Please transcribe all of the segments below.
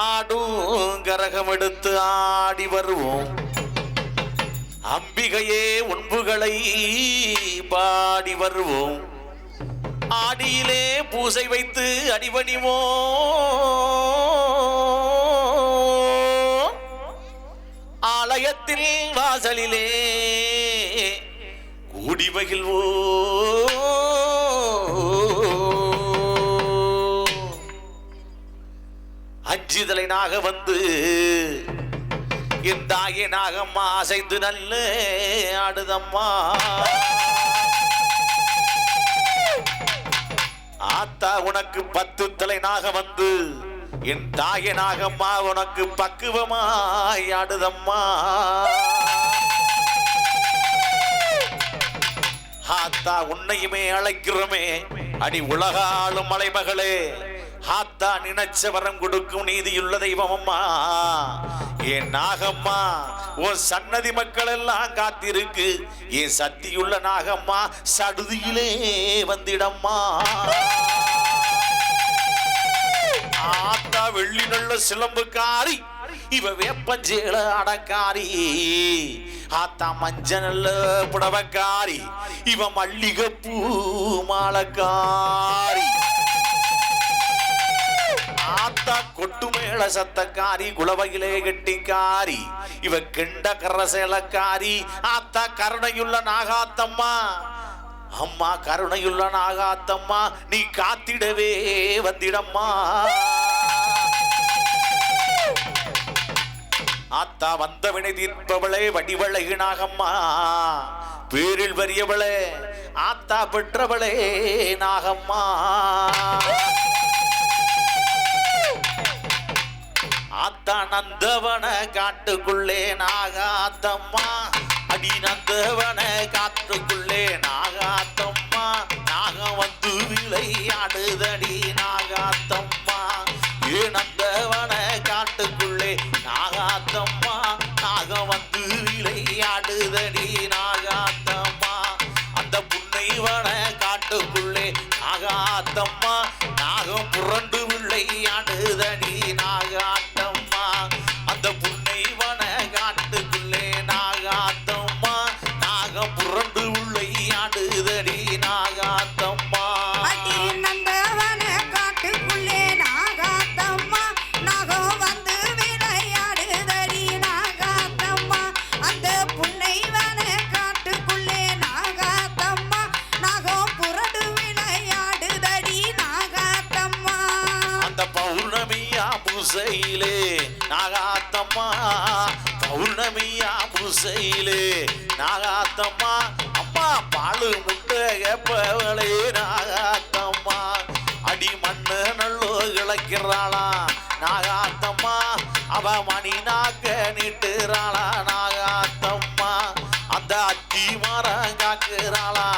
ஆடும் கரகம் எடுத்து ஆடி வருவோம். அம்பிகையே உண்புகளை பாடி வருவோம். ஆடியிலே பூசை வைத்து அடிபணிவோம். ஆலயத்தில் வாசலிலே கூடி மகிழ்வோ அஞ்சுதலை நாக வந்து என் தாயே நாகம்மா அசைந்து நல்ல ஆடுதம்மா. ஆத்தா உனக்கு பத்து தலை நாக வந்து என் தாயனாகம்மா உனக்கு பக்குவமாய் ஆடுதம்மா. ஆத்தா உன்னையுமே அழைக்கிறோமே. அடி உலகாலும் மலைமகளே. ஆத்தா நினைச்ச வரம் கொடுக்கும் நீதியுள்ள தெய்வம் அம்மா என் நாகம்மா உன் சன்னதி மக்கள் எல்லாம் காத்திருக்கு. என் சக்தியுள்ள நாகம்மா சடுதியிலே வந்திடம்மா. ஆத்தா வெள்ளி நல்ல சிலம்புக்காரி இவ வேப்பஞ்சேல அடக்காரி. ஆத்தா மஞ்ச நல்ல புடவக்காரி இவ மல்லிகை பூ மாலக்காரி. ஆத்தா கொட்டுமேள சத்தக்காரி குளவையிலே கெட்டிக்காரி இவ கெண்ட கரசேலக்காரி ஆத்தா கருணையுள்ள நாகாத்தம்மா. அம்மா கருணையுள்ள நாகாத்தம்மா நீ காத்திடவே வந்திடம்மா. ஆத்தா வந்தவினை தீர்ப்பவளே வடிவளை நாகம்மா. பேரில் வரியவளே ஆத்தா பெற்றவளே நாகம்மா. ஆத்தா நந்தவன காட்டுக்குள்ளே நாகாத்தம்மா. அடி நந்தவன காட்டுக்குள்ளே நாகாத்தம்மா. நாகம் வந்து விளையாடுதடி நாகாத்தம்மா. ஏ நந்தவன காட்டுக்குள்ளே நாகாத்தம்மா. நாகம் வந்து விளையாடுதடி நாகாத்தம்மா. அந்த புன்னைவன காட்டுக்குள்ளே நாகாத்தம்மா. நாகம் புறன் இழைக்கிறாளா நாகாத்தம்மா அவ மணி நாக்க நீட்டுறாளா? நாகாத்தம்மா அந்த அத்தி மரம் காக்குறாளா?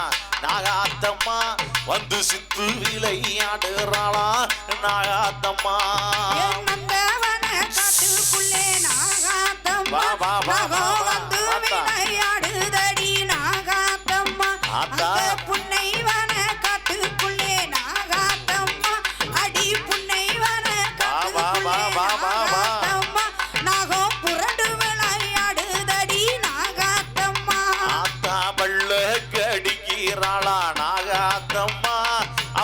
நாகாத்தம்மா வந்து சித்து விளையாடுறாளா? நாகாத்தம்மா. வா, வா, வா,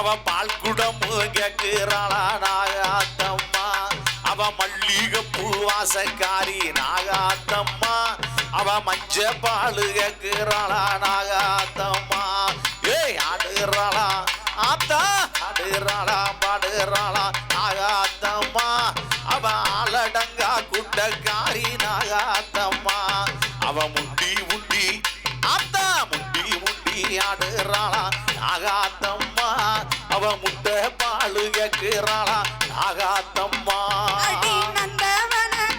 அவ பால் குடம் கேட்கிறாளா நாகாத்தம்மா. அவ மல்லிகை பூவாசக்காரி நாகாத்தம்மா. அவ மஞ்ச பால் கேட்கிறாளா நாகாத்தம்மா. ஏய் ஆடுறாளா. ஆத்தா ஆடுறாளா பாடுறாளா நாகாத்தம்மா. அவ ஆலடங்கா குட்டக்க அவ முட்டை பாலு கேக்குறாளா நாகாத்தம்மா.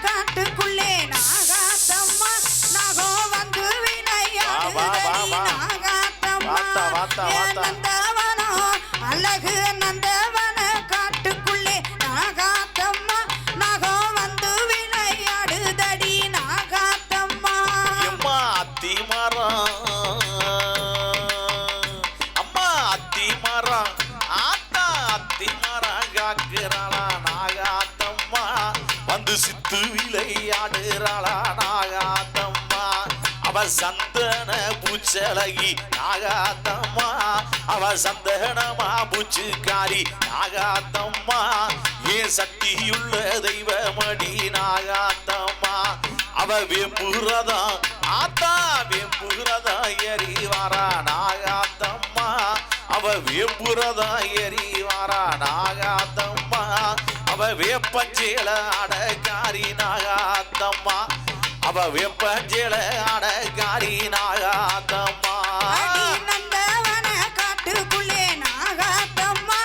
காட்டுக்குள்ளே நாகாத்தம்மா. நாகம் வந்து வா, வா, வா, விளையாடுதடி வா. நாகாத்தம்மா. அழகு சந்தன பூச்சலகி நாகாத்தம்மா. அவ சந்தனமா பூச்சுக்காரி நாகாத்தம்மா. ஏன் சக்தியுள்ள தெய்வமடி நாகாத்தம்மா. அவ வெம்புறதா ஆத்தா வெம்புறதா எறிவாரா நாகாத்தம்மா. அவ வேம்புறதா எறிவாரா நாகாத்தம்மா. அவ வேப்பஞ்சேல அடக்காரி நாகாத்தம்மா. அவ நாகாத்தம்மா அடி நந்தவன காட்டுக்குள்ளே நாகாத்தம்மா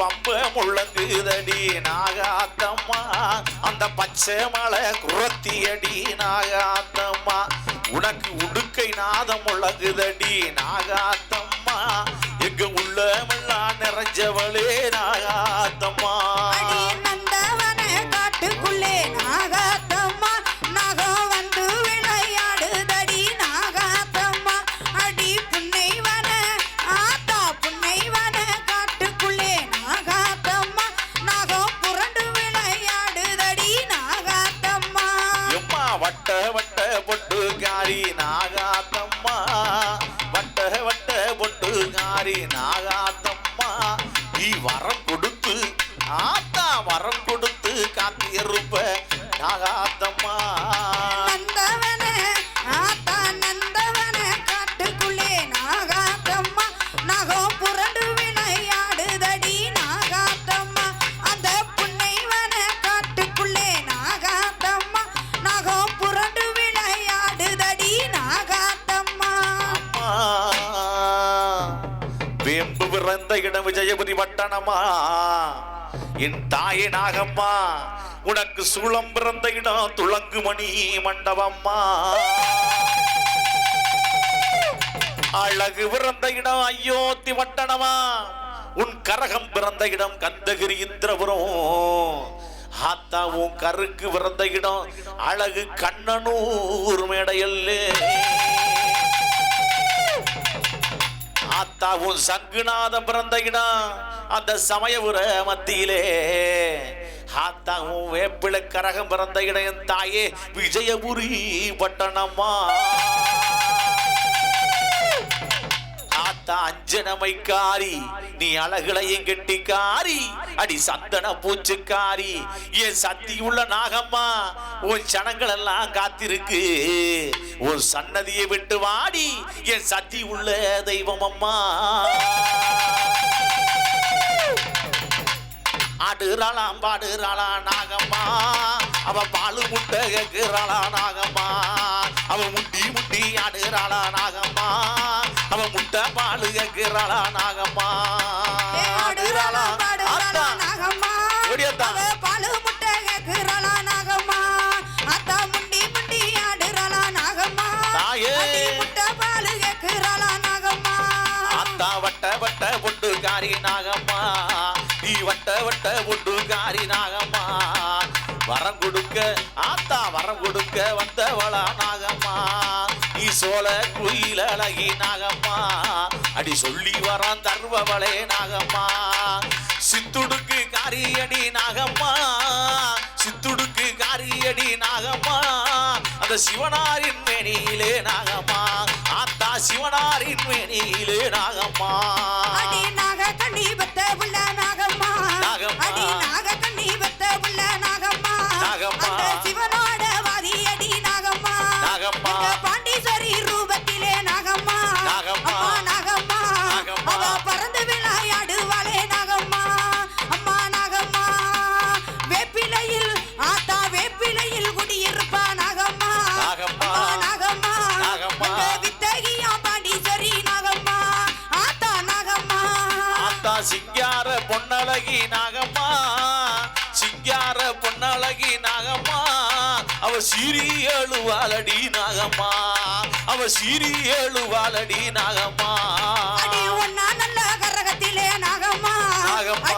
பம்ப முள்ளங்குதடி நாகாத்தம்மா அந்த பச்சை மலை குரத்தி அடி நாகாத்தம்மா. உனக்கு உடுக்கை நாதம் முழங்குதடி நாகாத்தம்மா. எங்க உள்ளமெல்லாம் நிறைஞ்சவளே நாகா பட்டணமா என் தாயே நாகம்மா உனக்கு சூளம் பிறந்த இடம் துளங்குமணி மண்டபம்மா. அழகு பிறந்த இடம் அயோத்தி பட்டணமா உன் கரகம் பிறந்த இடம் கந்தகிரி இந்திரபுரம். ஆத்தா உன் கருக்கு பிறந்த இடம் அழகு கண்ணனூர் மேடையல்லே. ஆத்தா சங்குநாதம் பிறந்த இடம். அந்த சமயபுர மத்தியிலே ஆத்தாவும் உன் வேப்பிலை கரகம் பிறந்த இடம் தாயே விஜயபுரி பட்டணம்மா. அஞ்சனமை அஞ்சனமைக்காரி நீ அழகுலையும் கெட்டிக்காரி அடி சந்தன பூச்சுக்காரி என் சக்தி உள்ள நாகம்மா உன் சனங்கள் எல்லாம் காத்திருக்கு. உன் சன்னதியை விட்டு வாடி. என் சக்தி உள்ள தெய்வம் அம்மா ஆடுறாளாம் பாடுறாளா நாகம்மா. அவ பாலு முட்டை நாகம்மா. அவ முட்டி முட்டி ஆடுறாளா நாகம்மா. அவ முட்டை பாலு கேக்குறாளா நாகம்மா? பாடுறாளா நாகம்மா? வட்ட வட்ட நீ வட்ட வட்ட பொட்டுக்காரி நாகம்மா. வரம் கொடுக்க ஆத்தா வரம் கொடுக்க வந்தவளா நாகம்மா. சோழ குயில் அழகி நாகம்மா. அடி சொல்லி வரம் தருபவளே நாகம்மா. சித்துடுக்கு காரியடி நாகம்மா. சித்துடுக்கு காரியடி நாகம்மா. அந்த சிவனாரின் மேனியிலே நாகம்மா. ஆத்தா சிவனாரின் மேனியிலே நாகம்மா. அடி நாக கண்ணி பத்த உள்ள நாகம்மா. நாகம்மா. சிவனோட வாதி அடி நாகம்மா. நாகம்மா. ரூபத்திலே நாகம்மா. நாகம்மா. நாகம்மா. அவ பறந்து விளையாடுவாளே நாகம்மா. அம்மா நாகம்மா. வேப்பிலையில் ஆத்தா வேப்பிலையில் குடியிருப்பா நாகம்மா. நாகம்மா. நாகம்மா. வித்தகியா பாண்டீஸ்வரி நாகம்மா. ஆத்தா நாகம்மா. ஆத்தா சிங்கார பொன்னழகி நாகம்மா. சிங்கார பொன்னழகி நாகம்மா. அவ சீரி எழுவாளடி நாகம்மா. அவ சீரி நாகம்மா. அடி நாகம்மா நாகம்மா.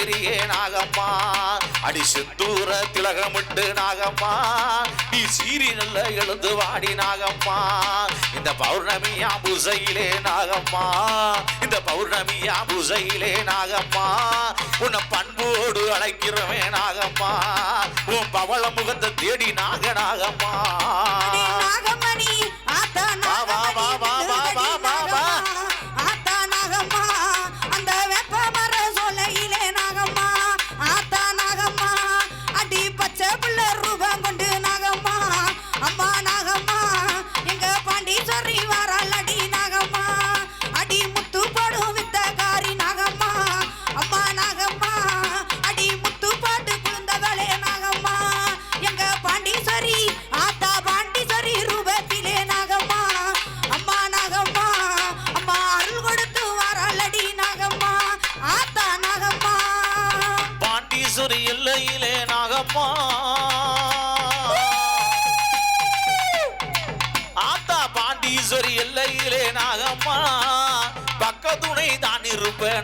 விளங்குறியே நாகம்மா. அடி செந்தூர திலகமிட்டு நாகம்மா. நீ சீரி நல்ல எழுந்து வாடி நாகம்மா. இந்த பௌர்ணமியா புசையிலே நாகம்மா. இந்த பௌர்ணமியா புசையிலே நாகம்மா. உன்னை பண்போடு அழைக்கிறவே நாகம்மா. உன் பவள முகத்தை தேடி நாக நாகம்மா.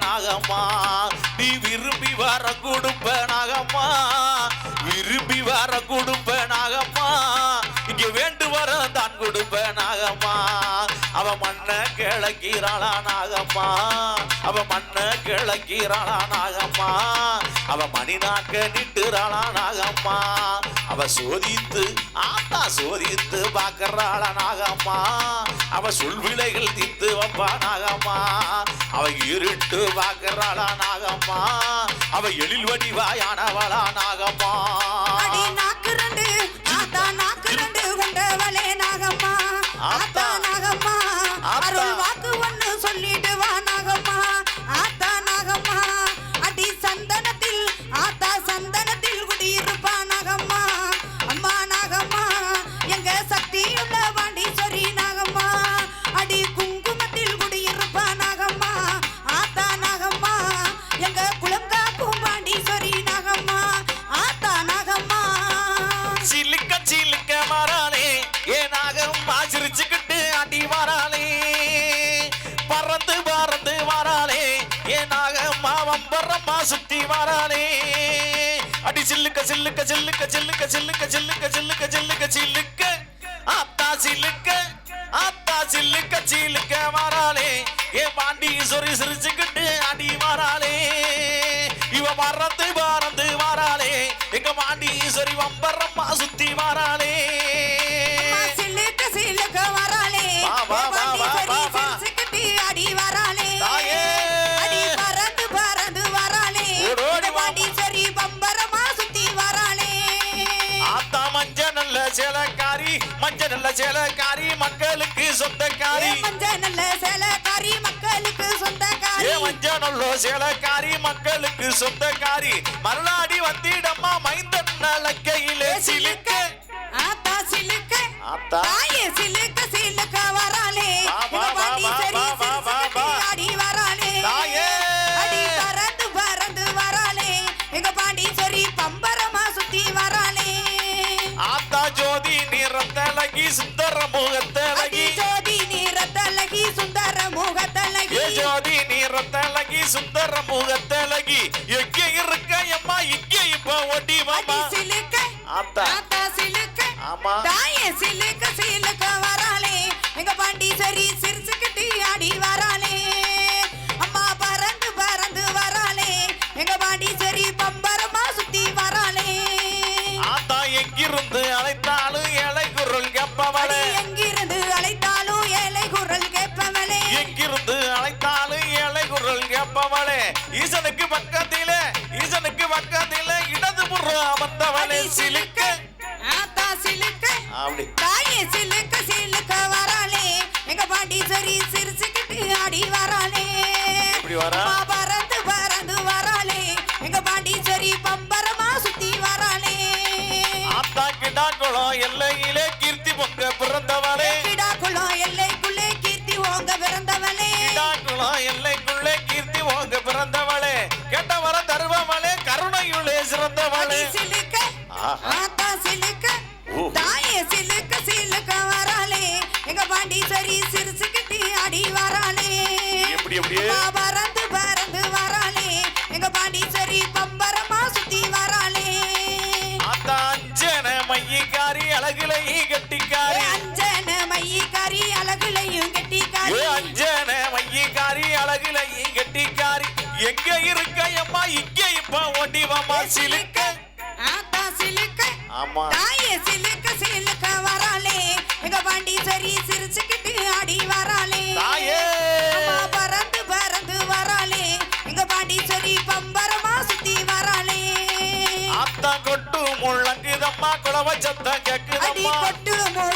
நகமா நீ விரும்பி வர குடும்ப நகமா விரும்பி வர குடும்ப நகமா இங்கே வேண்டு வர தான் குடும்ப நகமா அவன் கிளக்கிறாளா நாகம்மா அவ மண்ண கிழக்கிறாளா நாகம்மா அவ மணி நாக்க நிட்டுறாளா நாகம்மா அவ சோதித்து ஆத்தா சோதித்து பாக்குறாளா நாகம்மா அவ சொல்விலைகள் தித்து வைப்பா நாகம்மா அவ இருட்டு பாக்குறாளா நாகம்மா அவ எழில் வடிவாயானவளா நாகம்மா நாக்கு ரெண்டு ஆத்தா நாக்கு ரெண்டு உண்டவளே நாகம்மா ஆத்தா சுத்தி வராளே அடி சில்லுக்க சில்லுக்க சில்லுக்க சில்லுக்க சில்லுக்க சில்லுக்க சில்லுக்க சில்லுக்க சில்லுக்க. ஆத்தா சில்லுக்க ஆத்தா சில்லுக்க சில்லுக்க வராளே ஏ பாண்டி சொரி சிரிச்சுக்கிட்டு சேலக்காரி மக்களுக்கு சொந்தக்காரி. மஞ்ச நல்ல சேலக்காரி மக்களுக்கு சொந்தக்காரி? மஞ்ச நல்ல சேலக்காரி மக்களுக்கு சொந்தக்காரி? மருளாடி வந்திடம்மா மைந்தன் நலக்கையிலே சிலுக்க. ஆத்தா சிலுக்க. ஆத்தா. சிலுக்க சிலுக்க சுந்தர முகத்தழகி எங்க இருக்க? அம்மா இங்க இப்ப ஒடி அடி மாமா சிலுக்க ஆத்தா. ஆத்தா சிலுக்க ஆமா. தாயே சிலுக்க சிலுக்க வராளே. எங்க பாண்டீஸ்வரி சிரிச்சுக்கிட்டு ஆடி வராளே. அம்மா பறந்து பறந்து வராளே. எங்க பாண்டீஸ்வரி பம்பரமா ஈசனுக்கு பக்கத்திலே ஈசனுக்கு பக்கத்திலே இடதுபுற அமர்ந்தவளே அடி சிலுக்க. ஆத்தா சிலுக்க. அப்படி. தாயே சிலுக்க சிலுக்க வராளே. எங்க பாண்டீஸ்வரி சிரிச்சுக்கிட்டு ஆடி வராளே. எப்படி வரா? சிறந்தவளே சிலுக்க. ஆத்தா சிலுக்க. தாயே சிலுக்க சிலுக்க வராளே. எங்க பாண்டீஸ்வரி சிரிச்சுக்கிட்டு ஆடி வராளே. எப்படி எப்படியே அம்மா பறந்து பறந்து வராளே. எங்க பாண்டீஸ்வரி பம்பரமா சுத்தி வராளே. ஆத்தா அஞ்சன மையக்காரி அழகுலை கட்டிக்காரி. எங்க இருக்க? அம்மா இங்க இப்ப ஓடி வாமா சிலுக்க. ஆத்தா சிலுக்க. ஆமா. தாயே சிலுக்க சிலுக்க வராளே. எங்க பாண்டீஸ்வரி சிரிச்சுக்கிட்டு ஆடி வராளே. தாயே. அம்மா பறந்து பறந்து வராளே. எங்க பாண்டீஸ்வரி பம்பரமா சுத்தி வராளே. ஆத்தா கொட்டு முழங்குதம்மா குளவ சத்தம் அடி கேக்குதம்மா. கொட்டு முழங்குதம்மா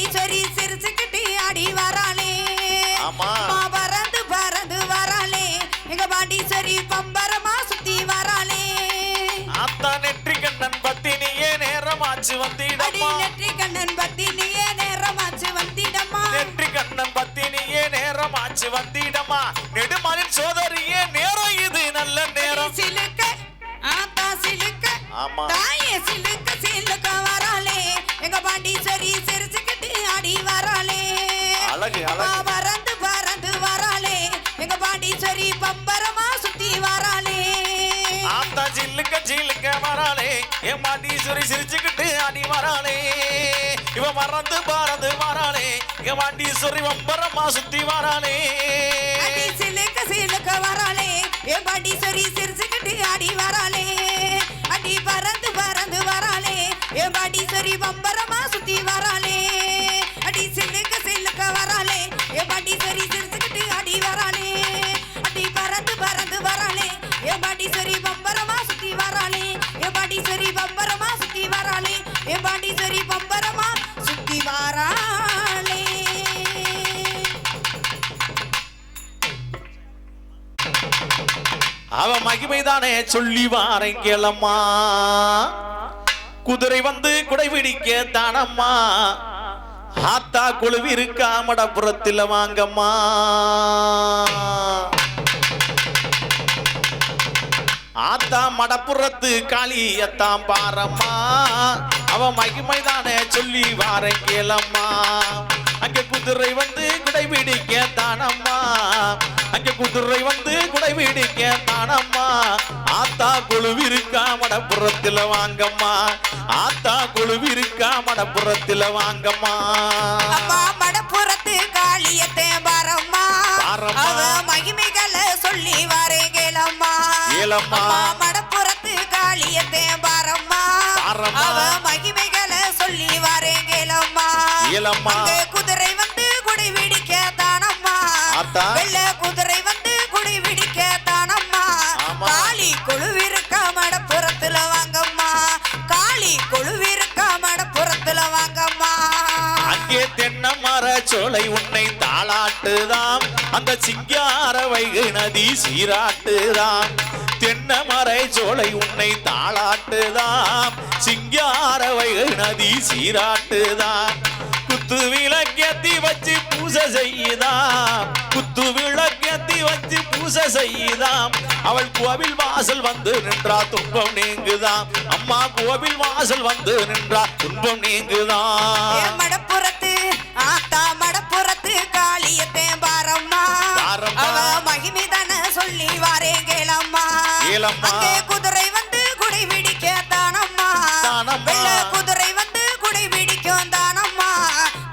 பாண்டீஸ்வரி சிரிச்சுக்கிட்டு ஆடி வராளே. அம்மா பறந்து பறந்து வராளே. எங்க பாண்டீஸ்வரி பம்பரமா சுத்தி வராளே. ஆத்தா நெற்றி கண்ணன் பத்தினியே நேரமாச்சு அடி வந்திடம்மா. நெற்றி கண்ணன் பத்தினியே நேரமாச்சு வந்திடம்மா. நெற்றி கண்ணன் பத்தினியே நேரமாச்சு வந்திடம்மா. நெடுமலின் சோதரியே நேரம் இது நல்ல நேரம். சிலுக்க ஆத்தா சிலுக்க. ஆமா. தாயே சிலுக்க சிலுக்க வராளே. எங்க பாண்டீஸ்வரி பம்பரமா சுத்தி வராளே. ஆத்தா ஜில்லுக்க ஜில்லுக்க வராளே. என் மாட்டீஸ்வரி சிரிச்சுக்கிட்டு அடி வராளே. இவ மறந்து பறந்து வராளே. என் மாட்டீஸ்வரி வம்பரமா சுத்தி வராளே. அடி சிலுக்க சிலுக்க வராளே. என் பாண்டீஸ்வரி சிரிச்சுக்கிட்டு ஆடி வராளே. அடி பறந்து பறந்து வராளே. என் பாண்டீஸ்வரி பம்பரமா சுத்தி வராளே. அடி சிலுக்க சிலுக்க வராளே. என் பாண்டீஸ்வரி சிரிச்சுக்கிட்டு என் பாண்டீஸ்வரி பம்பரமா சுத்தி வராளே. என் சரி பம்பரமா சுத்தி வராளே. என் பாண்டீஸ்வரி பம்பரமா சுத்தி வராளே. அவ மகிமைதானே சொல்லி வாரங்கலம்மா குதிரை வந்து குடைபிடிக்க தானம்மா. ஆத்தா குழுவிருக்கா மடப்புறத்தில் வாங்கம்மா. ஆத்தா மடப்புறத்து காளியத்தாம் பாரம்மா. அவ மகிமைதானே சொல்லி வாரேன் கேளம்மா. அங்க குதிரை வந்து குடைபிடிக்க தானம்மா. அங்க குதிரை வந்து குடைபிடிக்க தானம்மா. ஆத்தா குழுவிருக்கா மடப்புறத்தில் வாங்கம்மா. ஆத்தா குழுவிருக்கா மடப்புறத்தில் வாங்கம்மா. மடப்புறத்து காளியத்தே பாரம்மா. மகிமைகளை சொல்லி வரேங்களம்மா அம்மா மடப்புறத்து காளியத்தே பாரம்மா பாரம்மா. அவ மகிமைகளை சொல்லி ஏலம்மா. அங்கே குதிரை வந்து குடி பிடிக்க தானம்மா சோலை உன்னை தாளாட்டுதாம். அந்த சிங்கார வைகை நதி சீராட்டுதாம். தென்னைமரை சோலை உன்னை தாளாட்டுதாம். சிங்கார வைகை நதி சீராட்டுதாம். குத்து விளக்கத்தி வச்சு பூசை செய்யுதாம். குத்து விளக்கத்தி வச்சு பூசை செய்யுதாம். அவள் கோவில் வாசல் வந்து நின்றா துன்பம் நீங்குதாம். அம்மா கோவில் வாசல் வந்து நின்றா துன்பம் நீங்குதாம். மடப்புறத்து ஆத்தா மடப்புறத்து காளியத்தே பாரம்மா. அவ மகிமிதன சொல்லி வாரேன் கேளம்மா. அங்கே குதிரை வந்து குடை பிடிக்க தானம்மா. வெள்ளை குதிரை வந்து குடை பிடிக்கும் தானம்மா.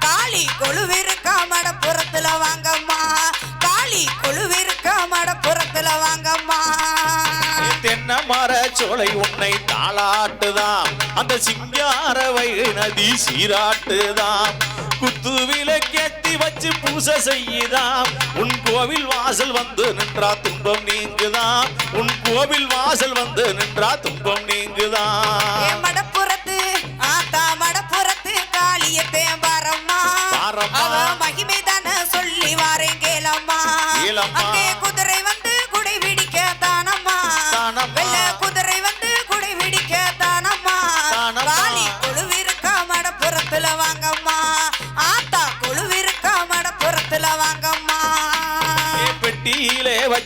காளி கொழுவிருக்கா மடப்புறத்துல வாங்கம்மா. காளி கொழுவிருக்கா மடப்புறத்துல வாங்கம்மா. தென்னை மர சோலை உன்னை தாளாட்டுதாம். அந்த சிங்கார வைகை நதி சீராட்டுதாம். குத்து விளக்கேத்தி வச்சு பூசை செய்யுதாம். உன் கோவில் வாசல் வந்து நின்றா துன்பம் நீங்குதாம். உன் கோவில் வாசல் வந்து நின்றா துன்பம் நீங்குதாம். மடப்புறத்து ஆத்தா மடப்புறத்து காளியத்தே பாரம்மா பாரம்மா. அவ மகிமை தானே சொல்லி வாரேன் கேளம்மா. குதிரை வந்து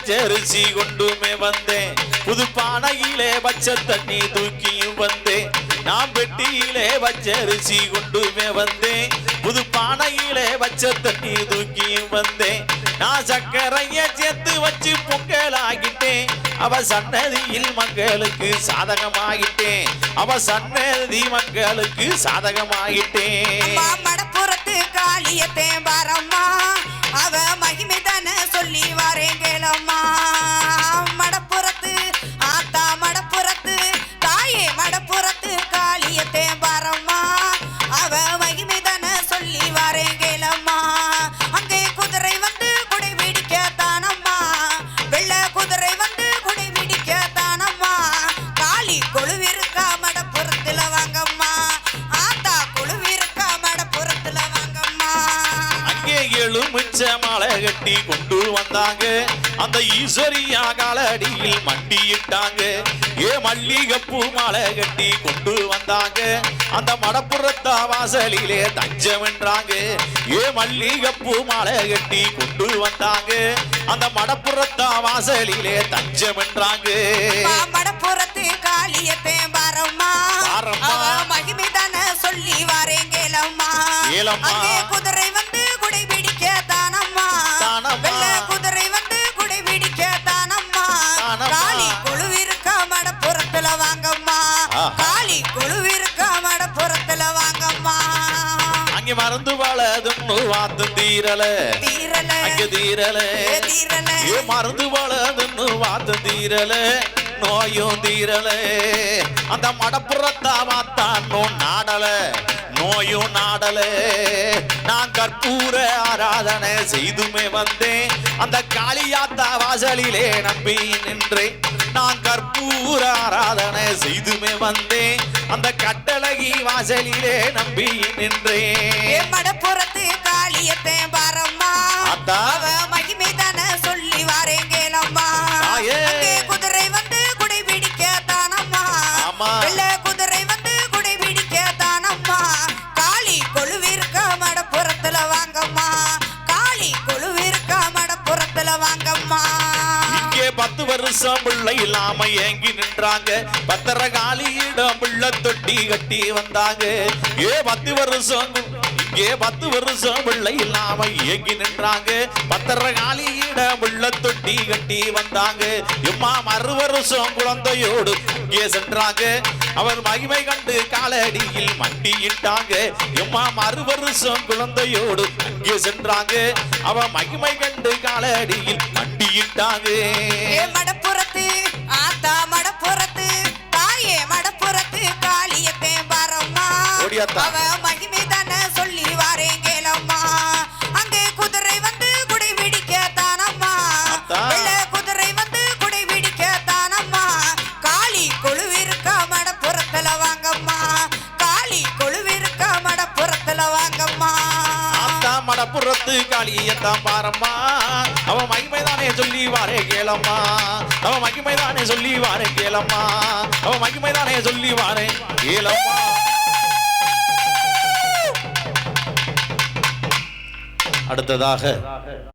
பெட்டியிலே கொண்டுமே வந்தேன். புது பானையிலே வச்ச தண்ணி தூக்கியும் வந்தேன். நான் பெட்டியிலே வச்ச அரிசி கொண்டுமே வந்தேன். புது பானையிலே வச்ச தண்ணி தூக்கியும் வந்தேன். நான் சக்கரைய சேர்த்து வச்சு பொங்கலாகிட்டேன் அவ சன்னதியில் மக்களுக்கு சாதகமாகிட்டேன் அவ சன்னதி மக்களுக்கு சாதகமாகிட்டேன் மடப்புறத்து காளியத்தே அவ மகிமை தானே சொல்லி வரேன் கேளம்மா. வந்தாங்க அந்த ஈஸ்வரியா காலடியில் மண்டியிட்டாங்க. ஏ மல்லிகைப்பூ மாலை கட்டி கொண்டு வந்தாங்க. அந்த மடப்புறத்தா வாசலிலே தஞ்சம் என்றாங்க. ஏ மல்லிகைப்பூ மாலை கட்டி கொண்டு வந்தாங்க. அந்த மடப்புறத்தா வாசலிலே தஞ்சம் என்றாங்க. அம்மா மடப்புறத்து காளியத்தே பாரம்மா பாரம்மா. அவ மகிமை தானே சொல்லி. அங்கே குதிரை காளி கொழுவிருக்கா மடப்புறத்துல வாங்கம்மா. அங்கே மறந்து வாழதுன்னு வாத்து தீரல. தீரல. அங்கே தீரல. தீரல. ஏ மருந்து வளர்ந்துன்னு வாத்து தீரல. நோயும் தீரல. அந்த மடப்புறத்தா வாத்தானோ நாடல. நோயும் நாடலே. நான் கற்பூர ஆராதனை செய்துமே வந்தேன். அந்த காளியாத்தா வாசலிலே நம்பி நின்றேன். நான் கற்பூர ஆராதனை செய்துமே வந்தேன். அந்த கட்டழகி வாசலிலே நம்பி நின்றேன். மடப்புறத்து வருஷம் பிள்ளை இல்லாம ஏங்கி நின்றாங்க. பத்திர காலியிடம் பிள்ளை தொட்டி கட்டி வந்தாங்க. ஏ பத்து வருஷம் இங்கே பத்து வருஷம் பிள்ளை இல்லாம ஏங்கி நின்றாங்க. பத்திர காலியிடம் பிள்ளை தொட்டி கட்டி வந்தாங்க. எம்மா மறு வருஷம் குழந்தையோடு இங்கே சென்றாங்க. அவர் மகிமை கண்டு காலடியில் மண்டியிட்டாங்க எம்மா மறு வருஷம் குழந்தையோடு இங்கே சென்றாங்க. அவ மகிமை கண்டு காலடியில் மண்டியிட்டாங்க ஓடியாத்தா. அவ மகிமை தானே சொல்லி வாரேன் கேளம்மா. அங்கே குதிரை வந்து குடை பிடிக்க தானம்மா குதிரை வந்து குடை பிடிக்க தானம்மா காளி கொழுவிருக்க மடப்புறத்துல வாங்கம்மா. காளி கொழுவிருக்க மடப்புறத்துல வாங்கம்மா. மடப்புறத்து காளியத்தான் பாரம்மா. அவ மகிமைதானே சொல்லி வாரே கேளம்மா. அவ மகிமைதானே சொல்லி வாரே கேளம்மா. அவ மகிமைதானே சொல்லி வாரே கேளம்மா. அடுத்ததாக